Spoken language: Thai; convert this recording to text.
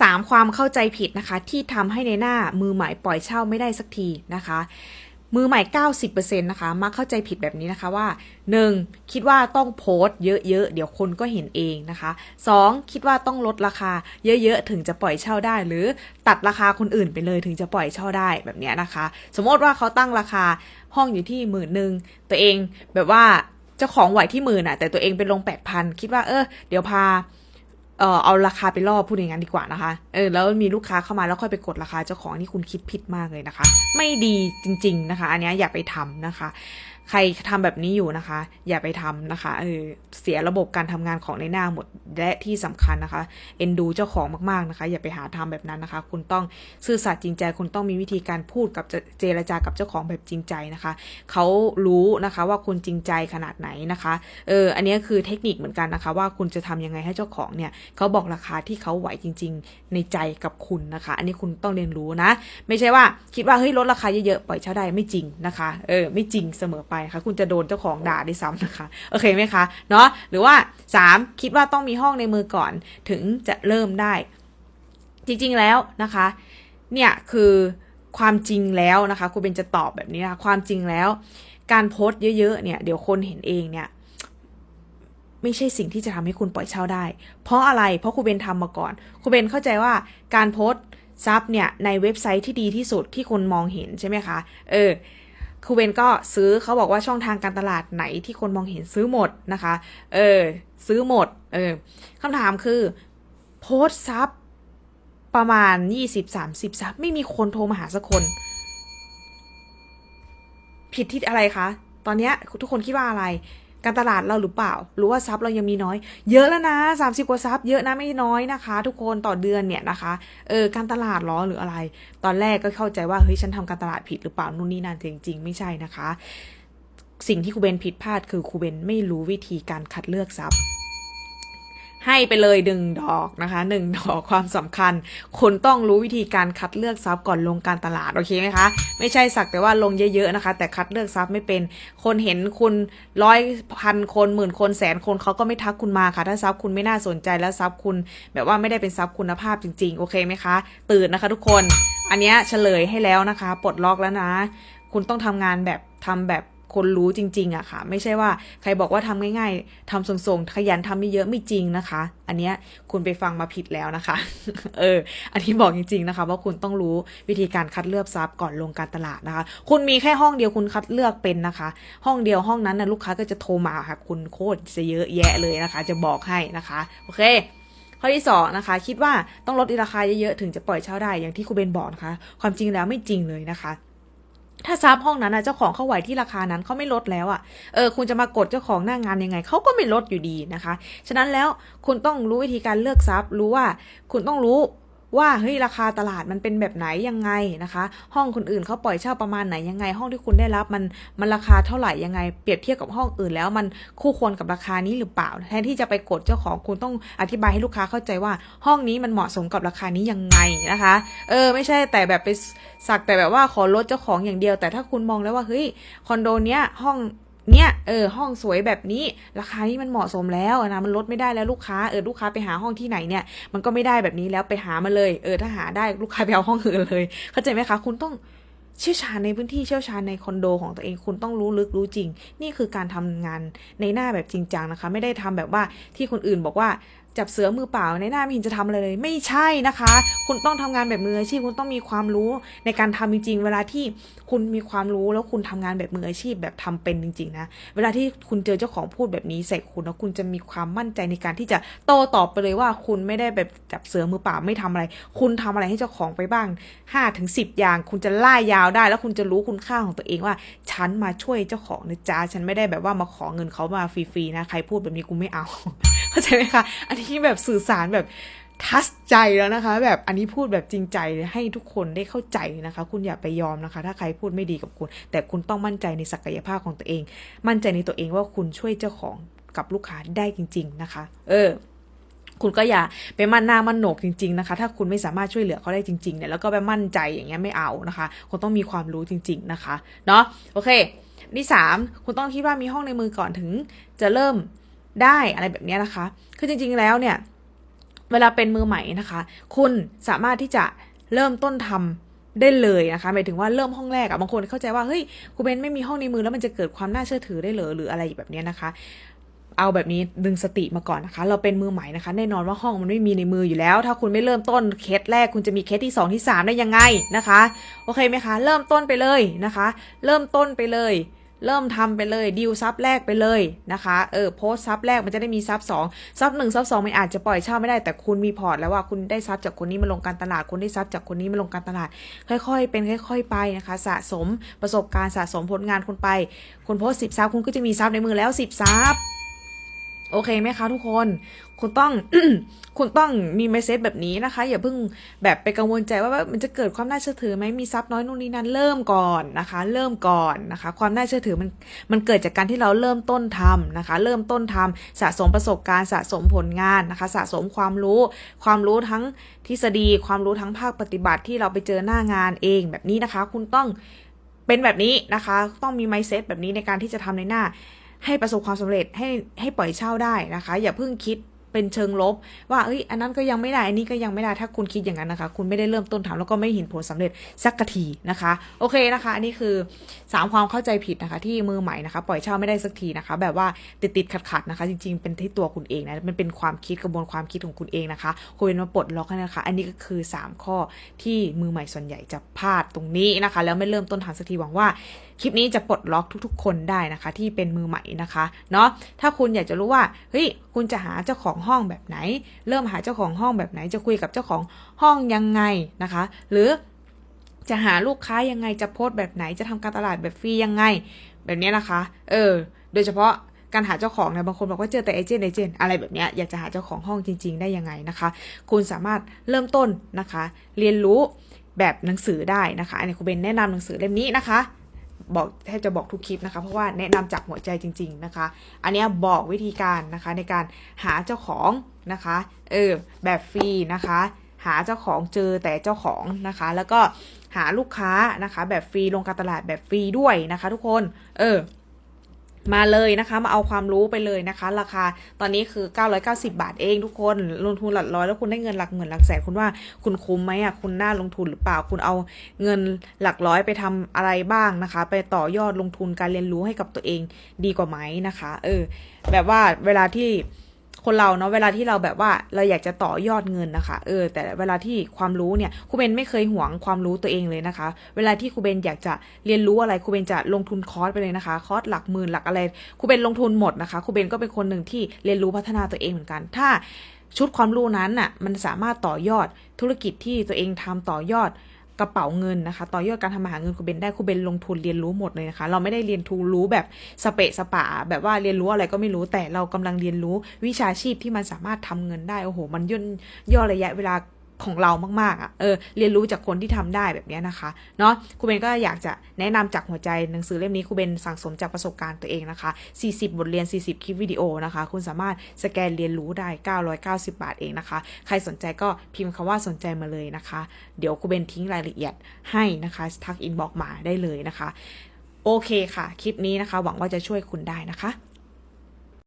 สามความเข้าใจผิดนะคะที่ทำให้ในหน้ามือใหม่ปล่อยเช่าไม่ได้สักทีนะคะ มือใหม่ 90%นะคะมักเข้าใจผิดแบบนี้นะคะว่า 1. คิดว่าต้องโพสต์เยอะๆ เดี๋ยวคนก็เห็นเองนะคะ 2. คิดว่าต้องลดราคาเยอะๆ ถึงจะปล่อยเช่าได้ หรือตัดราคาคนอื่นไปเลยถึงจะปล่อยเช่าได้แบบนี้นะคะ สมมติว่าเขาตั้งราคาห้องอยู่ที่หมื่นหนึ่งตัวเองแบบว่าเจ้าของไหวที่หมื่นอะแต่ตัวเองไปลง8,000คิดว่าเออเดี๋ยวพา เออเอาราคาไปล่อพูดอย่างนั้นดีกว่านะคะ เออแล้วมีลูกค้าเข้ามาแล้วค่อยไปกดราคาเจ้าของนี่คุณคิดผิดมากเลยนะคะ ไม่ดีจริง ๆนะคะ อันนี้อย่าไปทำนะคะ ใครทำแบบนี้อยู่นะคะ อย่าไปทำนะคะเออเสียระบบการทำงานของในหน้าหมดและที่สำคัญนะคะ เอ็นดูเจ้าของมากๆนะคะ อย่าไปหาทำแบบนั้นนะคะ คุณต้องซื่อสัตย์จริงใจ คุณต้องมีวิธีการพูดกับเจเจรจากับเจ้าของแบบจริงใจนะคะเขารู้นะคะว่าคุณจริงใจขนาดไหนนะคะเอออันนี้คือเทคนิคเหมือนกันนะคะ ว่าคุณจะทำยังไงให้เจ้าของเนี่ยเขาบอกราคาที่เขาไหวจริง ๆ ในใจกับคุณนะคะ อันนี้คุณต้องเรียนรู้นะ ไม่ใช่ว่าคิดว่าเฮ้ยลดราคาเยอะๆปล่อยเช่าได้ไม่จริงนะคะเออไม่จริงเสมอไปค่ะ คุณจะโดนเจ้าของด่าด้วยซ้ำนะคะ โอเคไหมคะ เนาะหรือว่า 3 คิดว่าต้องมีห้องในมือก่อนถึงจะเริ่มได้ จริงๆแล้วนะคะ เนี่ยคือความจริงแล้วนะคะครูเบนจะตอบแบบนี้นะคะความจริงแล้ว การโพสต์เยอะ ๆ เนี่ย เดี๋ยวคนเห็นเองเนี่ยไม่ใช่สิ่งที่จะทำให้คุณปล่อยเช่าได้ เพราะอะไร เพราะครูเบนทำมาก่อน ครูเบนเข้าใจว่าการโพสต์ซับเนี่ยในเว็บไซต์ที่ดีที่สุดที่คนมองเห็นใช่ไหมคะ เออ ครูเบนก็ซื้อเขาบอกว่าช่องทางการตลาดไหนที่คนมองเห็นซื้อหมดนะคะ เออ ซื้อหมด เออคำถามคือ โพสซับประมาณยี่สิบสามสิบซับไม่มีคนโทรมาหาสักคน ผิดที่อะไรคะ ตอนนี้ทุกคนคิดว่าอะไร การตลาดเราหรือเปล่า หรือว่าซับเรายังมีน้อย เยอะแล้วนะสามสิบกว่าซับเยอะนะไม่น้อยนะคะ ทุกคนต่อเดือนเนี่ยนะคะเออการตลาดหรอหรืออะไร ตอนแรกก็เข้าใจว่าเฮ้ยฉันทำการตลาดผิดหรือเปล่านู่นนี่นั่นจริง ๆ ไม่ใช่นะคะ สิ่งที่ครูเบนผิดพลาดคือครูเบนไม่รู้วิธีการคัดเลือกซับ ให้ไปเลยหนึ่งดอกนะคะหนึ่งดอกความสำคัญคุณต้องรู้วิธีการคัดเลือกซับก่อนลงการตลาดโอเคไหมคะ ไม่ใช่สักแต่ว่าลงเยอะๆนะคะ แต่คัดเลือกซับไม่เป็น คนเห็นคุณร้อยพันคนหมื่นคนแสนคนเขาก็ไม่ทักคุณมาค่ะ ถ้าซับคุณไม่น่าสนใจแล้วซับคุณแบบว่าไม่ได้เป็นซับคุณภาพจริงๆ โอเคไหมคะ ตื่นนะคะทุกคน อันนี้เฉลยให้แล้วนะคะ ปลดล็อกแล้วนะ คุณต้องทำงานแบบทำแบบ คนรู้จริง ๆอะค่ะ ไม่ใช่ว่าใครบอกว่าทำง่าย ๆทำส่งๆขยันทำไม่เยอะไม่จริงนะคะ อันเนี้ยคุณไปฟังมาผิดแล้วนะคะ เออ อันนี้บอกจริง ๆนะคะ ว่าคุณต้องรู้วิธีการคัดเลือกซับก่อนลงการตลาดนะคะ คุณมีแค่ห้องเดียวคุณคัดเลือกเป็นนะคะ ห้องเดียวห้องนั้นนะลูกค้าก็จะโทรมาค่ะคุณโคตรจะเยอะแยะเลยนะคะ จะบอกให้นะคะ โอเคข้อที่สองนะคะ คิดว่าต้องลดราคาเยอะๆถึงจะปล่อยเช่าได้อย่างที่ครูเบนบอกนะคะ ความจริงแล้วไม่จริงเลยนะคะ ถ้าซับห้องนั้นนะเจ้าของเขาไหวที่ราคานั้นเขาไม่ลดแล้วอะ่ะเออคุณจะมากดเจ้าของหน้างงานยังไงเขาก็ไม่ลดอยู่ดีนะคะ ฉะนั้นแล้วคุณต้องรู้วิธีการเลือกซับรู้ว่าคุณต้องรู้ ว่าเฮ้ยราคาตลาดมันเป็นแบบไหนยังไงนะคะ ห้องคนอื่นเขาปล่อยเช่าประมาณไหนยังไง ห้องที่คุณได้รับมันมันราคาเท่าไหร่ยังไง เปรียบเทียบกับห้องอื่นแล้วมันคู่ควรกับราคานี้หรือเปล่า แทนที่จะไปกดเจ้าของคุณต้องอธิบายให้ลูกค้าเข้าใจว่า ห้องนี้มันเหมาะสมกับราคานี้ยังไงนะคะ เออไม่ใช่แต่แบบไปสักแต่แบบว่าขอลดเจ้าของอย่างเดียว แต่ถ้าคุณมองแล้วว่าเฮ้ยคอนโดเนี้ยห้อง เนี่ยเออห้องสวยแบบนี้ ราคานี้มันเหมาะสมแล้วนะมันลดไม่ได้แล้วลูกค้าเออลูกค้าไปหาห้องที่ไหนเนี่ยมันก็ไม่ได้แบบนี้แล้วไปหามาเลยเออถ้าหาได้ลูกค้าไปเอาห้องอื่นเลย เข้าใจไหมคะ คุณต้องเชี่ยวชาญในพื้นที่เชี่ยวชาญในคอนโดของตัวเองคุณต้องรู้ลึกรู้จริง นี่คือการทำงานในหน้าแบบจริงจังนะคะ ไม่ได้ทำแบบว่าที่คนอื่นบอกว่า จับเสือมือเปล่าในหน้าไม่เห็นจะทำอะไรเลย ไม่ใช่นะคะ คุณต้องทำงานแบบมืออาชีพ คุณต้องมีความรู้ในการทำจริงๆ เวลาที่คุณมีความรู้แล้วคุณทำงานแบบมืออาชีพแบบทำเป็นจริงๆนะเวลาที่คุณเจอเจ้าของพูดแบบนี้ใส่คุณแล้วคุณจะมีความมั่นใจในการที่จะโต้ตอบไปเลยว่าคุณไม่ได้แบบจับเสือมือเปล่าไม่ทำอะไร คุณทำอะไรให้เจ้าของไปบ้าง5้าถึงสิอย่าง คุณจะล่ายาวได้ แล้วคุณจะรู้คุณค่าของตัวเองว่า ฉันมาช่วยเจ้าของนะจ๊ะฉันไม่ได้แบบว่ามาขอเงินเขามาฟรีๆนะใครพูดแบบนี้กูไม่เอา เข้าใจไหมคะ อันนี้แบบสื่อสารแบบทัชใจแล้วนะคะ แบบอันนี้พูดแบบจริงใจให้ทุกคนได้เข้าใจนะคะ คุณอย่าไปยอมนะคะ ถ้าใครพูดไม่ดีกับคุณ แต่คุณต้องมั่นใจในศักยภาพของตัวเอง มั่นใจในตัวเองว่าคุณช่วยเจ้าของกับลูกค้าได้จริง ๆ นะคะ เออคุณก็อย่าไปมั่นหน้ามั่นโหนกจริง ๆ นะคะ ถ้าคุณไม่สามารถช่วยเหลือเขาได้จริงๆเนี่ยแล้วก็ไปมั่นใจอย่างเงี้ยไม่เอานะคะคุณต้องมีความรู้จริง ๆ นะคะ เนาะโอเคที่สามคุณต้องคิดว่ามีห้องในมือก่อนถึงจะเริ่ม ได้อะไรแบบนี้นะคะ คือจริงๆแล้วเนี่ยเวลาเป็นมือใหม่นะคะ คุณสามารถที่จะเริ่มต้นทำได้เลยนะคะหมายถึงว่าเริ่มห้องแรกอะบางคนเข้าใจว่าเฮ้ยครูเบนไม่มีห้องในมือแล้วมันจะเกิดความน่าเชื่อถือได้เหรอหรืออะไรแบบนี้นะคะ เอาแบบนี้ดึงสติมาก่อนนะคะ เราเป็นมือใหม่นะคะ แน่นอนว่าห้องมันไม่มีในมืออยู่แล้ว ถ้าคุณไม่เริ่มต้นเคสแรกคุณจะมีเคสที่สองที่สามได้ยังไงนะคะ โอเคไหมคะ เริ่มต้นไปเลยนะคะ เริ่มต้นไปเลย เริ่มทำไปเลยดิวซับแรกไปเลยนะคะเออโพสซับแรกมันจะได้มีซับสองซับหนึ่งซับสองมันอาจจะปล่อยเช่าไม่ได้แต่คุณมีพอร์ตแล้วว่าคุณได้ซับจากคนนี้มาลงการตลาดคุณได้ซับจากคนนี้มาลงการตลาด ค่อยๆ เป็นค่อย ๆ ไปนะคะ สะสมประสบการณ์สะสมผลงานคุณไป คุณโพสสิบซับคุณก็จะมีซับในมือแล้วสิบซับ โอเคไหมคะทุกคน คุณต้อง คุณต้องมีเมเซจแบบนี้นะคะ อย่าเพิ่งแบบไปกังวลใจว่าวามันจะเกิดความน่าเชื่อถือไหมมีซับน้อยนู่นนี่นั่นเริ่มก่อนนะคะ เริ่มก่อนนะคะ ความน่าเชื่อถือมันมันเกิดจากการที่เราเริ่มต้นทำนะคะ เริ่มต้นทำสะสมประสบการณ์สะสมผลงานนะคะ สะสมความรู้ ความรู้ทั้งทฤษฎี ความรู้ทั้งภาคปฏิบัติที่เราไปเจอหน้างานเองแบบนี้นะคะ คุณต้องเป็นแบบนี้นะคะ ต้องมีไมเซ็ตแบบนี้ในการที่จะทำในหน้า ให้ประสบความสำเร็จให้ให้ปล่อยเช่าได้นะคะ อย่าเพิ่งคิดเป็นเชิงลบ ว่าเอ้ยอันนั้นก็ยังไม่ได้อันนี้ก็ยังไม่ได้ถ้าคุณคิดอย่างนั้นนะคะ คุณไม่ได้เริ่มต้นทำแล้วก็ไม่เห็นผลสำเร็จสักทีนะคะ โอเคนะคะ อันนี้คือสามความเข้าใจผิดนะคะ ที่มือใหม่นะคะ ปล่อยเช่าไม่ได้สักทีนะคะ แบบว่าติดติดขัดขัดๆนะคะ จริงๆเป็นที่ตัวคุณเองนะมันเป็นความคิดกระบวนความคิดของคุณเองนะคะคุณเป็นมาปลดล็อกให้นะคะ อันนี้ก็คือ 3 ข้อที่มือใหม่ส่วนใหญ่จะพลาดตรงนี้นะคะ แล้วไม่เริ่มต้นทำสักทีหวังว่าคลิปนี้จะปลดล็อกทุกๆ คนได้นะคะ ที่เป็นมือใหม่นะคะเนาะถ้าคุณอยากจะรู้ว่าเฮ้ยคุณจะหาเจ้าของห้องแบบไหน เริ่มหาเจ้าของห้องแบบไหน จะคุยกับเจ้าของห้องยังไงนะคะ หรือจะหาลูกค้ายังไงจะโพสต์แบบไหนจะทำการตลาดแบบฟรียังไง แบบนี้นะคะ เออ โดยเฉพาะการหาเจ้าของเนี่ยบางคนบอกว่าเจอแต่เอเจนต์เอเจนต์อะไรแบบนี้อยากจะหาเจ้าของห้องจริง ๆ ได้ยังไงนะคะ คุณสามารถเริ่มต้นนะคะ เรียนรู้แบบหนังสือได้นะคะอันนี้ครูเบนแนะนำหนังสือเล่มนี้นะคะ บอกแทบจะบอกทุกคลิปนะคะ เพราะว่าแนะนำจากหัวใจจริง ๆนะคะ อันนี้บอกวิธีการนะคะในการหาเจ้าของนะคะเออแบบฟรีนะคะ หาเจ้าของเจอแต่เจ้าของนะคะ แล้วก็หาลูกค้านะคะ แบบฟรีลงการตลาดแบบฟรีด้วยนะคะ ทุกคน เออ มาเลยนะคะมาเอาความรู้ไปเลยนะคะ ราคาตอนนี้คือ 990 บาทเองทุกคนลงทุนหลักร้อยแล้วคุณได้เงินหลักหมื่นหลักแสนคุณว่าคุณคุ้มไหมอะคุณน่าลงทุนหรือเปล่าคุณเอาเงินหลักร้อยไปทำอะไรบ้างนะคะ ไปต่อยอดลงทุนการเรียนรู้ให้กับตัวเองดีกว่าไหมนะคะ เออ แบบว่าเวลาที่ คนเราเนาะเวลาที่เราแบบว่าเราอยากจะต่อยอดเงินนะคะ เออ แต่เวลาที่ความรู้เนี่ยครูเบนไม่เคยหวงความรู้ตัวเองเลยนะคะ เวลาที่ครูเบนอยากจะเรียนรู้อะไรครูเบนจะลงทุนคอร์สไปเลยนะคะ คอร์สหลักหมื่นหลักอะไรครูเบนลงทุนหมดนะคะครูเบนก็เป็นคนหนึ่งที่เรียนรู้พัฒนาตัวเองเหมือนกัน ถ้าชุดความรู้นั้นน่ะมันสามารถต่อยอดธุรกิจที่ตัวเองทำต่อยอด กระเป๋าเงินนะคะ ต่อยอดการทำมาหาเงินครูเบนได้ครูเบนลงทุนเรียนรู้หมดเลยนะคะ เราไม่ได้เรียนทูรู้แบบสเปะสปะ แบบว่าเรียนรู้อะไรก็ไม่รู้แต่เรากำลังเรียนรู้วิชาชีพที่มันสามารถทำเงินได้โอ้โห มันย่นย่อระยะเวลา ของเรามากๆอะเออเรียนรู้จากคนที่ทำได้แบบนี้นะคะเนาะครูเบนก็อยากจะแนะนำจากหัวใจหนังสือเล่มนี้ครูเบนสั่งสมจากประสบการณ์ตัวเองนะคะ 40 บทเรียน 40 คลิปวิดีโอนะคะ คุณสามารถสแกนเรียนรู้ได้ 990 บาทเองนะคะ ใครสนใจก็พิมพ์คำว่าสนใจมาเลยนะคะ เดี๋ยวครูเบนทิ้งรายละเอียดให้นะคะทักอินบอกมาได้เลยนะคะ โอเคค่ะ คลิปนี้นะคะ หวังว่าจะช่วยคุณได้นะคะ